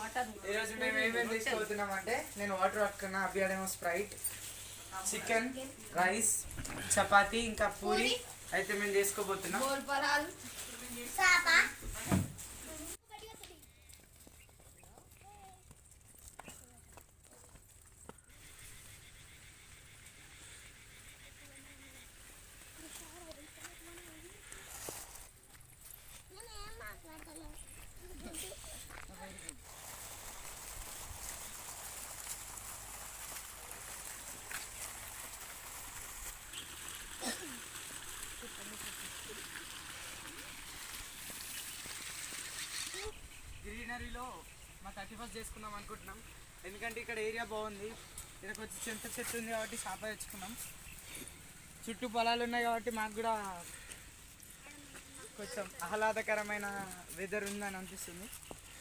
Mutton ఈరోజు మేము ఏమేమి అంటే నేను వాటర్ పట్టుకున్నా అభియాడేమో స్ప్రైట్ చికెన్ రైస్ చపాతీ ఇంకా పూరి అయితే మేము చేసుకోబోతున్నాం. గ్రీనరీలో మా థర్టీ ఫస్ట్ చేసుకుందాం అనుకుంటున్నాం. ఎందుకంటే ఇక్కడ ఏరియా బాగుంది. ఇక్కడ కొంచెం చింత చెట్టు ఉంది కాబట్టి చేప తెచ్చుకున్నాం. చుట్టూ పొలాలు ఉన్నాయి కాబట్టి మాకు కూడా కొంచెం ఆహ్లాదకరమైన వెదర్ ఉందని అనిపిస్తుంది.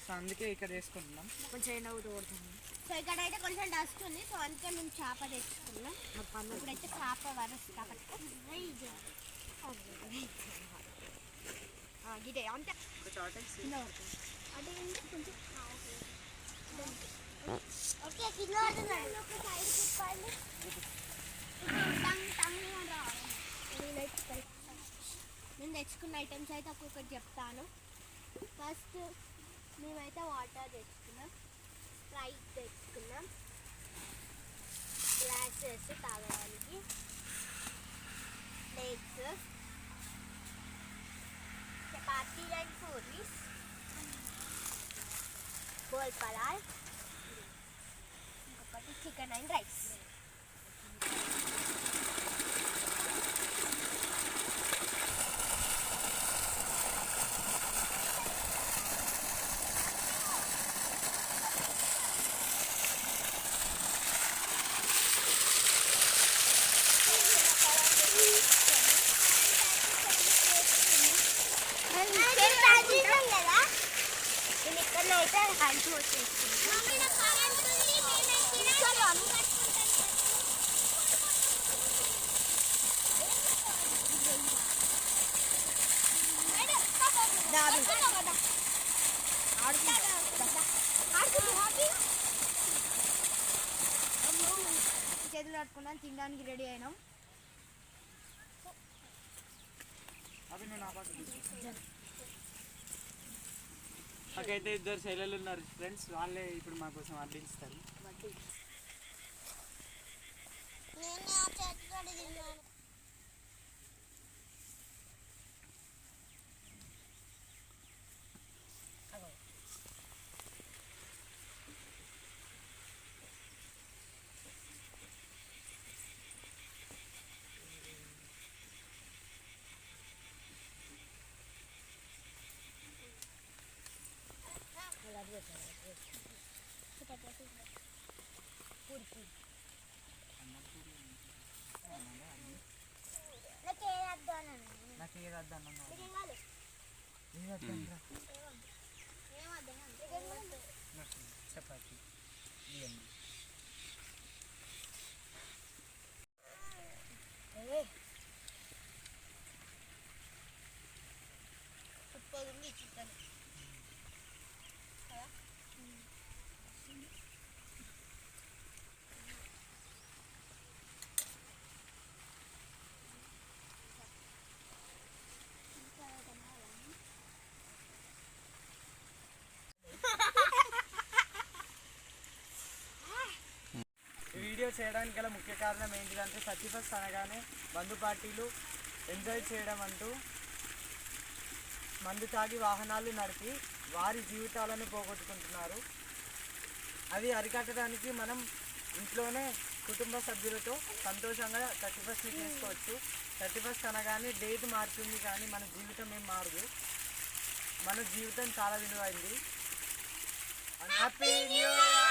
సో అందుకే ఇక్కడ చేసుకుంటున్నాం. కొంచెం ఎండ కూడా కొడుతుంది. సో ఇక్కడ అయితే కొంచెం డస్ట్ ఉంది. సో అందుకే మేము చేప తెచ్చుకున్నాం. ఇప్పుడైతే చేప వరస్ కాబట్టి. ఇదే అంటే కొంచెం ఓకే నేను తెచ్చుకున్న ఐటమ్స్ అయితే ఒక్కొక్కటి చెప్తాను ఫస్ట్ మేమైతే వాటర్ తెచ్చుకున్నాం స్ప్రైట్ తెచ్చుకున్నాం గ్లాసెస్ తాగడానికి. ప్లేట్స్ గోల్ పలాల్ నేను ఇక్కడనైతే హ్యాండ్ వాష్ చేతులు కట్టుకున్నాం తినడానికి రెడీ అయినాం అవి నేను ఆపాకు ఇద్దరు శైలలు ఉన్నారు ఫ్రెండ్స్ వాళ్ళే ఇప్పుడు మా కోసం వడ్డించుతారు. నాకు ఏదద్దు ఏది చపాతి ఇవన్నీ చికెన్ ఈ వీడియో చేయడానికి గల ముఖ్య కారణం ఏంటిదంటే థర్టీ ఫస్ట్ అనగానే బంధు పార్టీలు ఎంజాయ్ చేయడం అంటూ మందు తాగి వాహనాలు నడిపి వారి జీవితాలను పోగొట్టుకుంటున్నారు. అవి అరికట్టడానికి మనం ఇంట్లోనే కుటుంబ సభ్యులతో సంతోషంగా థర్టీ ఫస్ట్ని చేసుకోవచ్చు. థర్టీ ఫస్ట్ అనగానే డేట్ మారుతుంది కానీ మన జీవితం ఏం మారదు. మన జీవితం చాలా విలువైంది. Happy new year